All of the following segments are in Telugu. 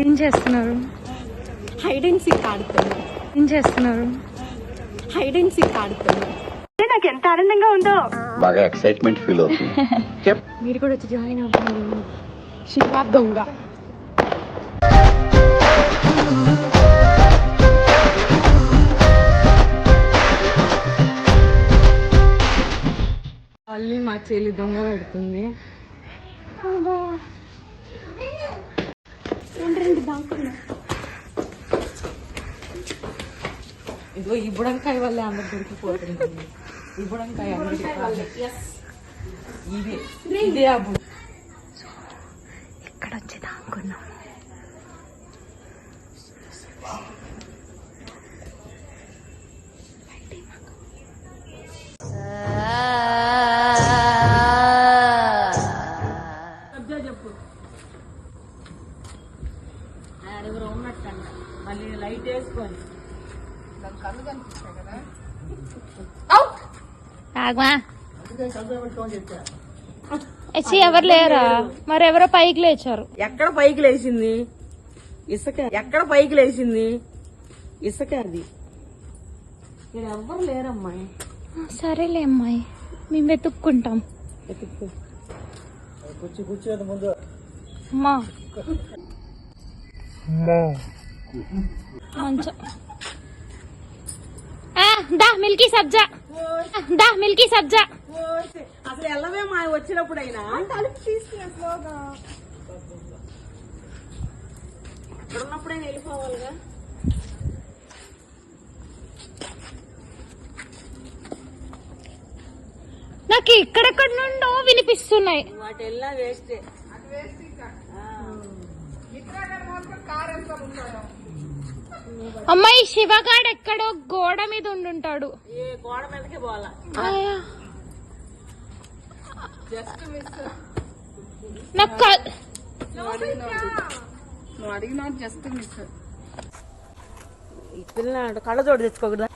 ఏం చేస్తున్నారు? హైడ్ అండ్ సీక్ ఆడుతున్నాం. ఏం చేస్తున్నారు? హైడ్ అండ్ సీక్ ఆడుతున్నాం. నాకు ఎంత ఆనందంగా ఉందో. బాగా ఎక్సైట్మెంట్ ఫీల్ అవుతుంది. చెప్ మీరు కూడా వచ్చి జాయిన్ అవ్వాలి శివ దొంగ. మళ్ళీ మా చెల్లి దొంగ పెడుతుంది. ఇదిగో ఈ బుడంకాయ వల్ల అందరు దొరికిపోతుంది ఈ బుడంకాయ ఇదే ఇదే ఆ ఎవరు లేరా? మరి ఎవరో పైకి లేచారు. ఎక్కడ పైకి లేచింది? ఇసుక ఎక్కడ పైకి లేచింది? ఇసుక అది. ఇక్కడ ఎవ్వరు లేరమ్మాయి సరేలే అమ్మాయి మేము వెతుక్కుంటాం. అమ్మా. మంచం. దా మిల్కీ సబ్జా. దా మిల్కీ సబ్జా. అసలు ఎల్లవే మా వచ్చినప్పుడైనా? ఇక్కడ ఉన్నప్పుడైనా వెళ్ళిపోవాలిగా? నాకు ఇక్కడెక్కడ నుండో వినిపిస్తున్నాయి. వాటి వెళ్ళినా వేస్టే అమ్మాయి శివగాడు ఎక్కడో గోడ మీద ఉండుంటాడు. ఏ గోడ మీదకే పోవాలా? క- ఈ పిల్లనాడు కళ్ళజోడు తెచ్చుకోకూడదా?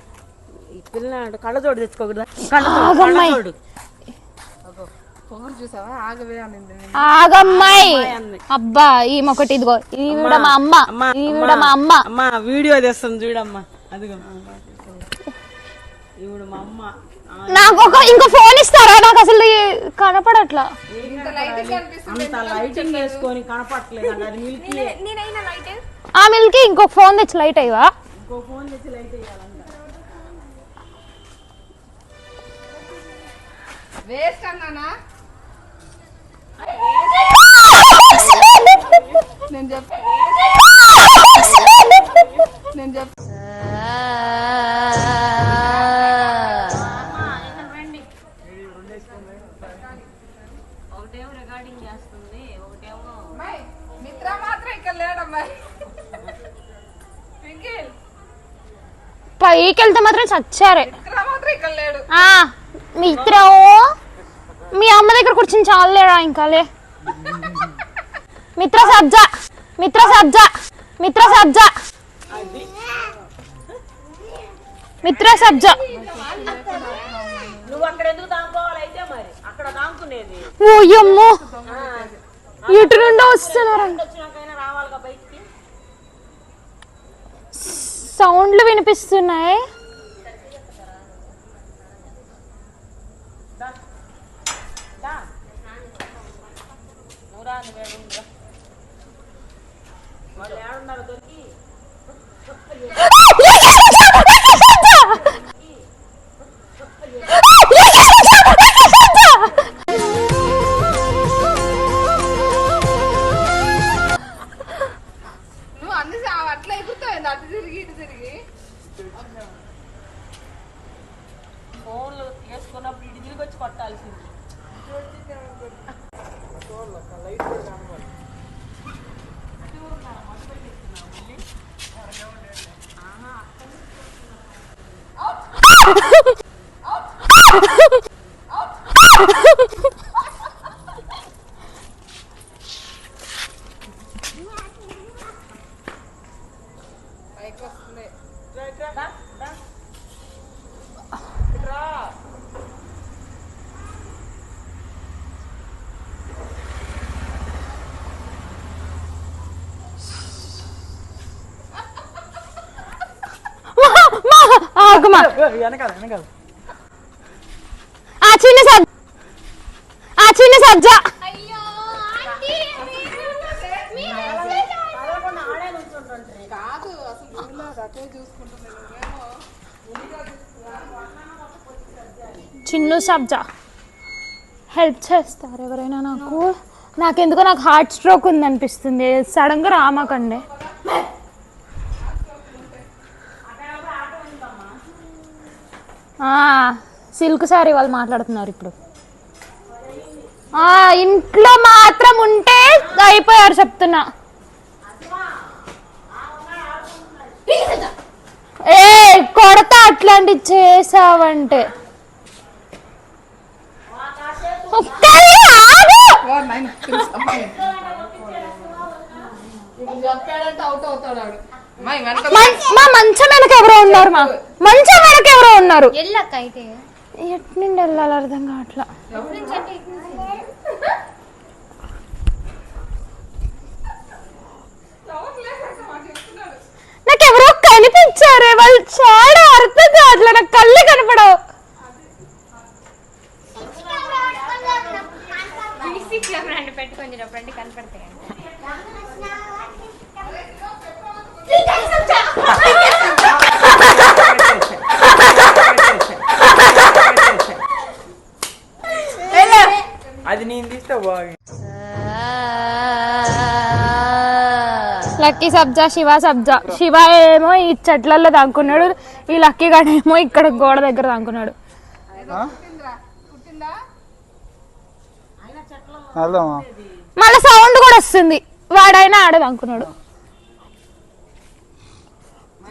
ఈ పిల్లనాడు కళ్ళజోడు తెచ్చుకోకూడదా? కళ్ళజోడు. ఆగమ్మాయి. అబ్బా ఈమె ఇదిగో ఈవిడ మా అమ్మ ఈవిడ మా అమ్మ. అమ్మా వీడియో తెస్తుంది చూడమ్మా. అదిగో. ఈవిడ మా అమ్మ. ఆ, నాకు ఒక ఇంకో ఫోన్ ఇస్తారా? నాకు అసలు ఈ- కనపడట్లా. అంత లైటింగ్ వేసుకొని కనపట్లేదు అది మిల్కీ ఆ మిల్కి ఇంకొక ఫోన్ తెచ్చి లైట్ అయ్యవా? ఇంకో ఫోన్ తెచ్చి లైట్ వేయాలంట ఒకటేమో రికార్డింగ్ చేస్తుంది ఒకటేమో మిత్ర మాత్రం ఇక్కడ లేడమ్మాయి పైకి వెళ్తే మాత్రం చచ్చారే. మిత్ర మాత్రం ఇక్కడ లేడు. మిత్ర మీ అమ్మ దగ్గర కూర్చుని చాలేరా ఇంకాలే మిత్ర సబ్జా మిత్ర సబ్జా మిత్ర సబ్జా మిత్ర సబ్జా ఓయమ్మో. ఇటు నుండి బయటికి? సౌండ్లు వినిపిస్తున్నాయి. Ha ha ha! అమ్మ. ఆ చిన్న సజ్జ. ఆ చిన్న సజ్జ. చిన్ను సబ్జ హెల్ప్ చేస్తారు ఎవరైనా నాకు. నాకెందుకో నాకు హార్ట్ స్ట్రోక్ ఉంది అనిపిస్తుంది సడన్గా రామాకండి. సిల్క్ సారీ వాళ్ళు మాట్లాడుతున్నారు ఇప్పుడు. ఆ, ఇంట్లో మాత్రం ఉంటే అయిపోయారు చెప్తున్నా. ఏ కొడతా అట్లాంటివి చేసావంటే. మం- మా మంచం ఉన్నారు. మా మంచం వెనక ఎవరో ఉన్నారు. ఎల్లక్క అయితే ఎట్ నుండి వెళ్ళాలి అర్థం కావట్లా. నాకు ఎవరో కనిపించారే వాళ్ళు చాలా అర్థం కావట్లే. నాకు కళ్ళు లక్కీ సబ్జా శివ సబ్జా. శివ ఏమో ఈ చెట్లలో దాక్కున్నాడు. ఈ లక్కీ గాడు ఏమో ఇక్కడ గోడ దగ్గర దాక్కున్నాడు. మళ్ళీ సౌండ్ కూడా వస్తుంది. వాడైనా ఆడ దాక్కున్నాడు.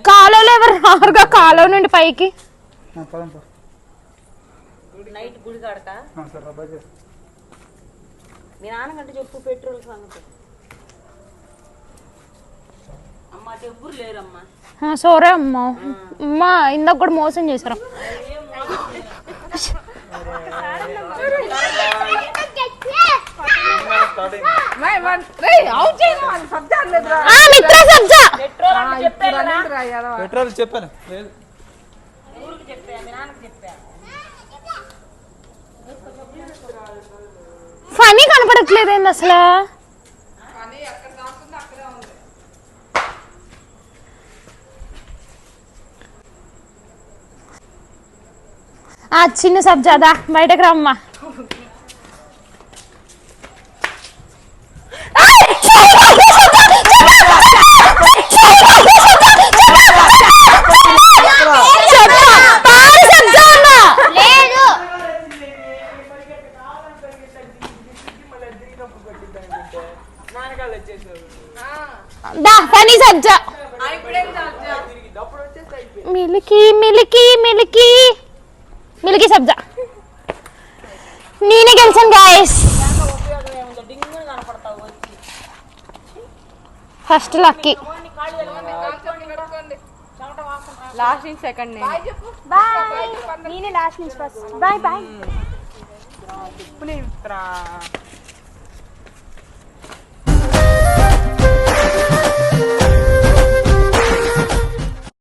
కాలువలో ఎవరు రారుగా? కాలువ నుండి పైకి. నైట్ గుడి మీ నాన్నకంటే చెప్పు పెట్రోల్ సంగతి. అమ్మ ఎవ్వరు లేరమ్మా. ఆ, సోరే అమ్మా. అమ్మా ఇందాక కూడా మోసం చేశారు. అమ్మాయి వన్- రేయ్, అవుట్ చేయను అని శబ్దాలు లేదురా. ఆ, మిత్ర సబ్జా పెట్రోల్ అంటే చెప్పా ఇప్పుడు అనేదిరా, ఎదవ. పెట్రోల్ చెప్పాను లేదు ఊరికి చెప్పా మీ నాన్నకి చెప్పా ఫనీ కనపడట్లేదు ఏంది అసలు ఆ చిన్న సబ్జాదా బయటకు రమ్మా. అప్పుడు వచ్చేసి మిలికి మిలికి మిలికి. మిలికి సబ్జా నేనే గెలిచాను గాయస్ ఫస్ట్ లక్కీ లాస్ట్ నుంచి సెకండ్ బాయ్ నేనే లాస్ట్ నుంచి ఫస్ట్ బాయ్ బాయ్